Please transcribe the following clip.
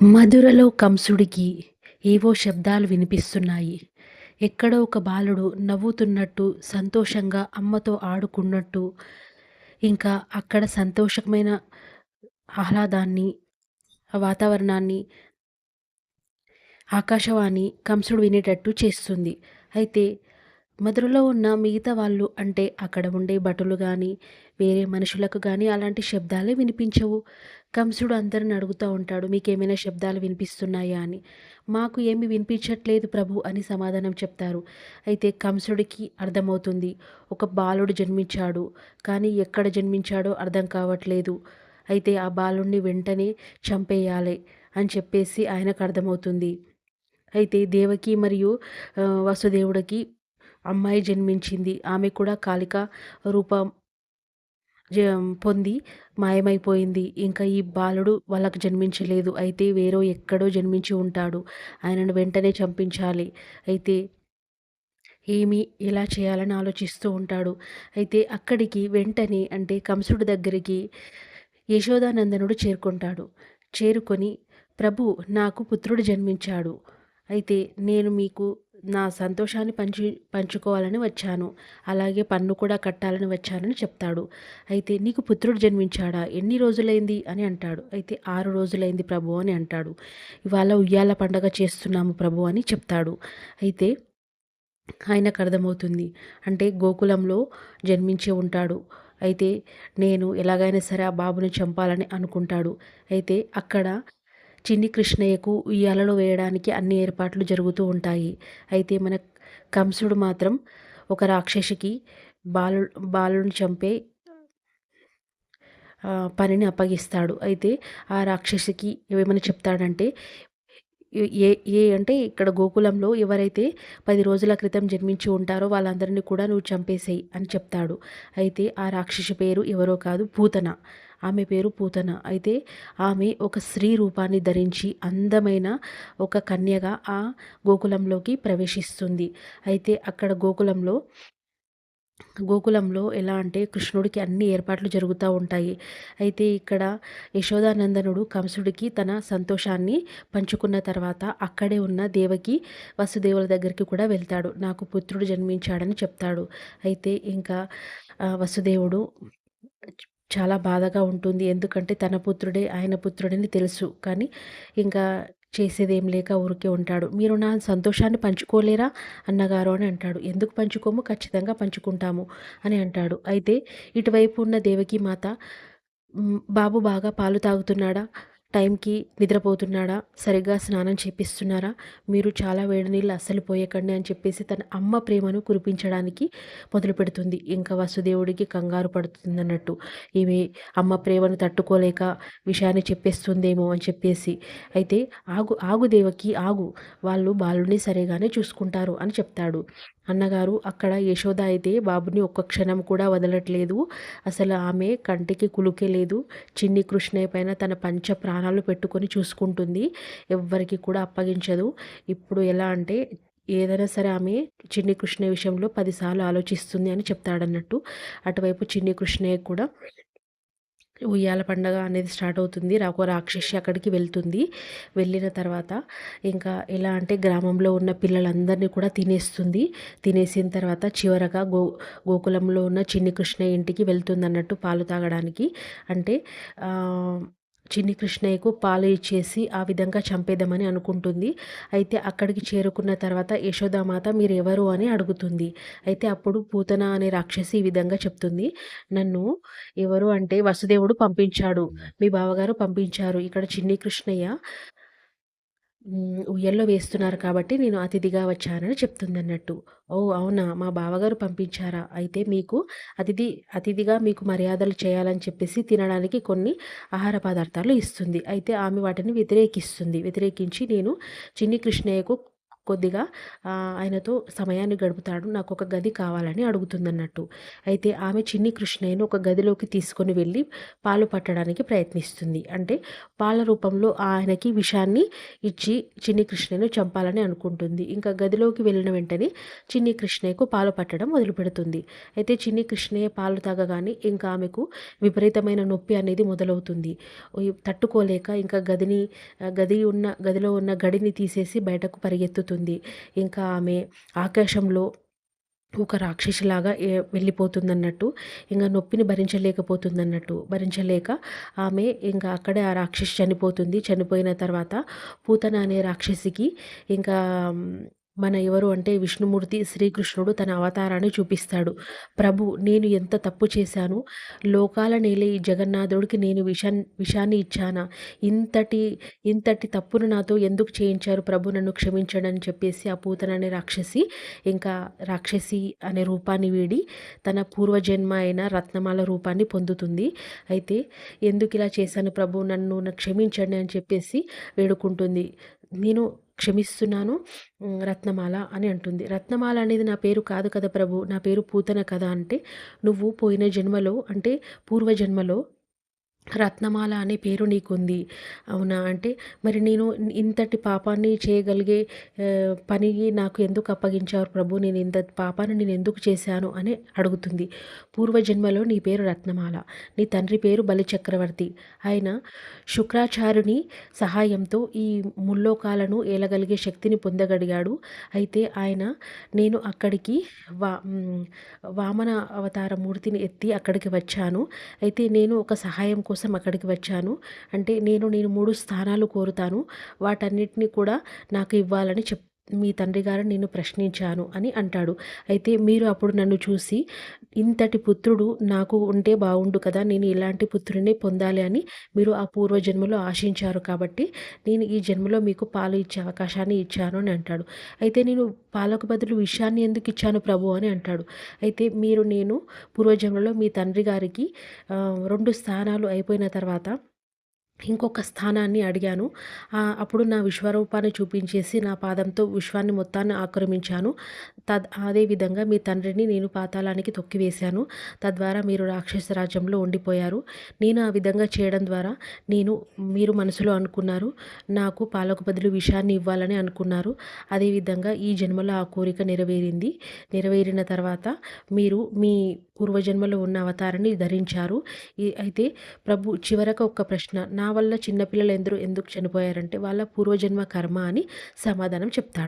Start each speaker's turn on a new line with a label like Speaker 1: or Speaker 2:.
Speaker 1: మధురలో కంసుడికి ఏవో శబ్దాలు వినిపిస్తున్నాయి. ఎక్కడో ఒక బాలుడు నవ్వుతున్నట్టు, సంతోషంగా అమ్మతో ఆడుకున్నట్టు, ఇంకా అక్కడ సంతోషమైన ఆహ్లాదాన్ని, వాతావరణాన్ని ఆకాశవాణి కంసుడు వినేటట్టు చేస్తుంది. అయితే మధురలో ఉన్న మిగతా వాళ్ళు అంటే అక్కడ ఉండే భటులు కానీ వేరే మనుషులకు కానీ అలాంటి శబ్దాలే వినిపించవు. కంసుడు అందరిని అడుగుతా ఉంటాడు. మీకేమైనా శబ్దాలు వినిపిస్తున్నాయా అని. మాకు ఏమి వినిపించట్లేదు ప్రభు అని సమాధానం చెప్తారు. అయితే కంసుడికి అర్థమవుతుంది. ఒక బాలుడు జన్మించాడు. కానీ ఎక్కడ జన్మించాడో అర్థం కావట్లేదు. అయితే ఆ బాలుడిని వెంటనే చంపేయాలి అని చెప్పేసి ఆయనకు అర్థమవుతుంది. అయితే దేవకి మరియు వసుదేవుడికి అమ్మాయి జన్మించింది. ఆమె కూడా కాళిక రూపం పొంది మాయమైపోయింది. ఇంకా ఈ బాలుడు వాళ్ళకు జన్మించలేదు. అయితే వేరే ఎక్కడో జన్మించి ఉంటాడు. ఆయనను వెంటనే చంపించాలి. అయితే ఏమి ఎలా చేయాలని ఆలోచిస్తూ ఉంటాడు. అయితే అక్కడికి వెంటనే అంటే కంసుడి దగ్గరికి యశోదానందనుడు చేరుకుంటాడు. చేరుకొని ప్రభు నాకు పుత్రుడు జన్మించాడు. అయితే నేను మీకు నా సంతోషాన్ని పంచి పంచుకోవాలని వచ్చాను. అలాగే పన్ను కూడా కట్టాలని వచ్చానని చెప్తాడు. అయితే నీకు పుత్రుడు జన్మించాడా? ఎన్ని రోజులైంది అని అంటాడు. అయితే ఆరు రోజులైంది ప్రభు అని అంటాడు. ఇవాళ ఉయ్యాల పండగ చేస్తున్నాము ప్రభు అని చెప్తాడు. అయితే ఆయనకు అర్థమవుతుంది. అంటే గోకులంలో జన్మించి ఉంటాడు. అయితే నేను ఎలాగైనా సరే ఆ బాబుని చంపాలని అనుకుంటాడు. అయితే అక్కడ చిన్ని కృష్ణయ్యకు ఉయ్యాలలో వేయడానికి అన్ని ఏర్పాట్లు జరుగుతూ ఉంటాయి. అయితే మన కంసుడు మాత్రం ఒక రాక్షసికి బాలు బాలుని చంపే పనిని అప్పగిస్తాడు. అయితే ఆ రాక్షసికి ఏమని చెప్తాడంటే ఏ ఏ అంటే ఇక్కడ గోకులంలో ఎవరైతే పది రోజుల క్రితం జన్మించి ఉంటారో వాళ్ళందరిని కూడా నువ్వు చంపేసేయి అని చెప్తాడు. అయితే ఆ రాక్షసి పేరు ఎవరో కాదు పూతన. ఆమె పేరు పూతన. అయితే ఆమె ఒక స్త్రీ రూపాన్ని ధరించి అందమైన ఒక కన్యగా ఆ గోకులంలోకి ప్రవేశిస్తుంది. అయితే అక్కడ గోకులంలో గోకులంలో ఎలా అంటే కృష్ణుడికి అన్ని ఏర్పాట్లు జరుగుతూ ఉంటాయి. అయితే ఇక్కడ యశోదానందనుడు కంసుడికి తన సంతోషాన్ని పంచుకున్న తర్వాత అక్కడే ఉన్న దేవకి, వసుదేవుల దగ్గరికి కూడా వెళ్తాడు. నాకు పుత్రుడు జన్మించాడని చెప్తాడు. అయితే ఇంకా వసుదేవుడు చాలా బాధగా ఉంటుంది. ఎందుకంటే తన పుత్రుడే ఆయన పుత్రుడని తెలుసు. కానీ ఇంకా చేసేదేం లేక ఊరికే ఉంటాడు. "మీరు నా సంతోషాన్ని పంచుకోలేరా అన్నగారు" అని అంటాడు. "ఎందుకు పంచుకోము? ఖచ్చితంగా పంచుకుంటాము" అని అంటాడు. అయితే ఇటువైపు ఉన్న దేవకీ మాత "బాబు బాగా పాలు తాగుతున్నాడా? టైంకి నిద్రపోతున్నాడా? సరిగ్గా స్నానం చేపిస్తున్నారా? మీరు చాలా వేడి నీళ్ళు అస్సలు పోయకండి" అని చెప్పేసి తన అమ్మ ప్రేమను కురిపించడానికి మొదలుపెడుతుంది. ఇంకా వసుదేవుడికి కంగారు పడుతుందన్నట్టు. ఈమె అమ్మ ప్రేమను తట్టుకోలేక విషయాన్ని చెప్పేస్తుందేమో అని చెప్పేసి. అయితే "ఆగు ఆగు దేవకి ఆగు. వాళ్ళు బాలుడిని సరిగానే చూసుకుంటారు" అని చెప్తాడు. అన్నగారు అక్కడ యశోద అయితే బాబుని ఒక్క క్షణం కూడా వదలట్లేదు. అసలు ఆమె కంటికి కులుకే లేదు. చిన్ని కృష్ణయ్య పైన తన పంచ ప్రాణాలు పెట్టుకొని చూసుకుంటుంది. ఎవ్వరికి కూడా అప్పగించదు. ఇప్పుడు ఎలా అంటే ఏదైనా సరే ఆమె చిన్ని కృష్ణయ్య విషయంలో పదిసార్లు ఆలోచిస్తుంది అని చెప్తాడన్నట్టు. అటువైపు చిన్ని కృష్ణయ్య కూడా ఉయ్యాల పండగ అనేది స్టార్ట్ అవుతుంది. రాకో ఒక రాక్షసి అక్కడికి వెళ్తుంది. వెళ్ళిన తర్వాత ఇంకా ఎలా అంటే గ్రామంలో ఉన్న పిల్లలందరిని కూడా తినేస్తుంది. తినేసిన తర్వాత చివరగా గో గోకులంలో ఉన్న చిన్ని కృష్ణ ఇంటికి వెళ్తుంది అన్నట్టు పాలు తాగడానికి. అంటే చిన్ని కృష్ణయ్యకు పాలు ఇచ్చేసి ఆ విధంగా చంపేద్దామని అనుకుంటుంది. అయితే అక్కడికి చేరుకున్న తర్వాత యశోదామాత మీరెవరు అని అడుగుతుంది. అయితే అప్పుడు పూతన అనే రాక్షసి ఈ విధంగా చెప్తుంది. నన్ను ఎవరు అంటే వసుదేవుడు పంపించాడు. మీ బావగారు పంపించారు. ఇక్కడ చిన్ని కృష్ణయ్య ఉయ్యాల్లో వేస్తున్నారు కాబట్టి నేను అతిథిగా వచ్చానని చెప్తుందన్నట్టు. ఓ అవునా! మా బావగారు పంపించారా? అయితే మీకు అతిథి అతిథిగా మీకు మర్యాదలు చేయాలని చెప్పేసి తినడానికి కొన్ని ఆహార పదార్థాలు ఇస్తుంది. అయితే ఆమె వాటిని వ్యతిరేకిస్తుంది. వ్యతిరేకించి నేను చిన్ని కృష్ణయ్యకు కొద్దిగా ఆయనతో సమయాన్ని గడుపుతాడు. నాకు ఒక గది కావాలని అడుగుతుందన్నట్టు. అయితే ఆమె చిన్ని కృష్ణయ్యను ఒక గదిలోకి తీసుకొని వెళ్ళి పాలు పట్టడానికి ప్రయత్నిస్తుంది. అంటే పాల రూపంలో ఆయనకి విషాన్ని ఇచ్చి చిన్ని కృష్ణయ్యను చంపాలని అనుకుంటుంది. ఇంకా గదిలోకి వెళ్ళిన వెంటనే చిన్ని కృష్ణయ్యకు పాలు పట్టడం మొదలుపెడుతుంది అయితే చిన్ని కృష్ణయ్య పాలు తాగగానే ఇంకా ఆమెకు విపరీతమైన నొప్పి అనేది మొదలవుతుంది. తట్టుకోలేక ఇంకా గదిని గది ఉన్న గదిలో ఉన్న గడిని తీసేసి బయటకు పరిగెత్తుతుంది ఇంకా ఆమె ఆకాశంలో ఒక రాక్షసిలాగా వెళ్ళిపోతుందన్నట్టు ఇంకా నొప్పిని భరించలేకపోతుందన్నట్టు భరించలేక ఆమె ఇంకా అక్కడే ఆ రాక్షసి చనిపోతుంది. చనిపోయిన తర్వాత పూతన అనే రాక్షసికి ఇంకా మన ఎవరు అంటే విష్ణుమూర్తి శ్రీకృష్ణుడు తన అవతారాన్ని చూపిస్తాడు. ప్రభు నేను ఎంత తప్పు చేశాను? లోకాల నేలే ఈ జగన్నాథుడికి నేను విషా విషాన్ని ఇచ్చానా? ఇంతటి ఇంతటి తప్పును నాతో ఎందుకు చేయించారు? ప్రభు నన్ను క్షమించడని అని చెప్పేసి ఆ పూతన అనే రాక్షసి ఇంకా రాక్షసి అనే రూపాన్ని వీడి తన పూర్వజన్మ అయిన రత్నమాల రూపాన్ని పొందుతుంది. అయితే ఎందుకు ఇలా చేశాను ప్రభు? నన్ను క్షమించండి అని చెప్పేసి వేడుకుంటుంది. నేను క్షమిస్తున్నాను. రత్నమాల అని అంటుంది. రత్నమాల అనేది నా పేరు కాదు కదా ప్రభు నా పేరు పూతన కదా అంటే నువ్వు పోయిన జన్మలో అంటే పూర్వజన్మలో రత్నమాల అనే పేరు నీకుంది. అవునా? అంటే మరి నేను ఇంతటి పాపాన్ని చేయగలిగే పని నాకు ఎందుకు అప్పగించారు ప్రభు? నేను ఇంత పాపాన్ని నేను ఎందుకు చేశాను? అని అడుగుతుంది. పూర్వజన్మలో నీ పేరు రత్నమాల నీ తండ్రి పేరు బలిచక్రవర్తి. ఆయన శుక్రాచార్యుని సహాయంతో ఈ ముల్లోకాలను ఏలగలిగే శక్తిని పొందగలిగాడు అయితే ఆయన నేను అక్కడికి వా వామన అవతార మూర్తిని ఎత్తి అక్కడికి వచ్చాను. అయితే నేను ఒక సహాయం కోసం అక్కడికి వచ్చాను. అంటే నేను నేను మూడు స్థానాలు కోరుతాను. వాటన్నిటిని కూడా నాకు ఇవ్వాలని చెప్ మీ తండ్రి గారు నేను ప్రశ్నించాను అని అంటాడు. అయితే మీరు అప్పుడు నన్ను చూసి ఇంతటి పుత్రుడు నాకు ఉంటే బాగుండు కదా నేను ఇలాంటి పుత్రుడిని పొందాలి అని మీరు ఆ పూర్వజన్మలో ఆశించారు కాబట్టి నేను ఈ జన్మలో మీకు పాలు ఇచ్చే అవకాశాన్ని ఇచ్చాను అని అంటాడు. అయితే నేను పాలకు బదులు విషయాన్ని ఎందుకు ఇచ్చాను ప్రభు అని అంటాడు. అయితే మీరు నేను పూర్వజన్మలో మీ తండ్రి గారికి రెండు స్థానాలు అయిపోయిన తర్వాత ఇంకొక స్థానాన్ని అడిగాను. అప్పుడు నా విశ్వరూపాన్ని చూపించేసి నా పాదంతో విశ్వాన్ని మొత్తాన్ని ఆక్రమించాను. తద్ అదేవిధంగా మీ తండ్రిని నేను పాతాళానికి తొక్కివేశాను. తద్వారా మీరు రాక్షస రాజ్యంలో ఉండిపోయారు. నేను ఆ విధంగా చేయడం ద్వారా నేను మీరు మనసులో అనుకున్నారు. నాకు పాలకు బదులు విషాన్ని ఇవ్వాలని అనుకున్నారు. అదేవిధంగా ఈ జన్మలో ఆ కోరిక నెరవేరింది. నెరవేరిన తర్వాత మీరు మీ పూర్వజన్మలో ఉన్న అవతారాన్ని ధరించారు. అయితే ప్రభు చివరకు ఒక ప్రశ్న నా వల్ల చిన్నపిల్లలు ఎందరూ ఎందుకు చనిపోయారంటే వాళ్ళ పూర్వజన్మ కర్మ అని సమాధానం చెప్తాడు.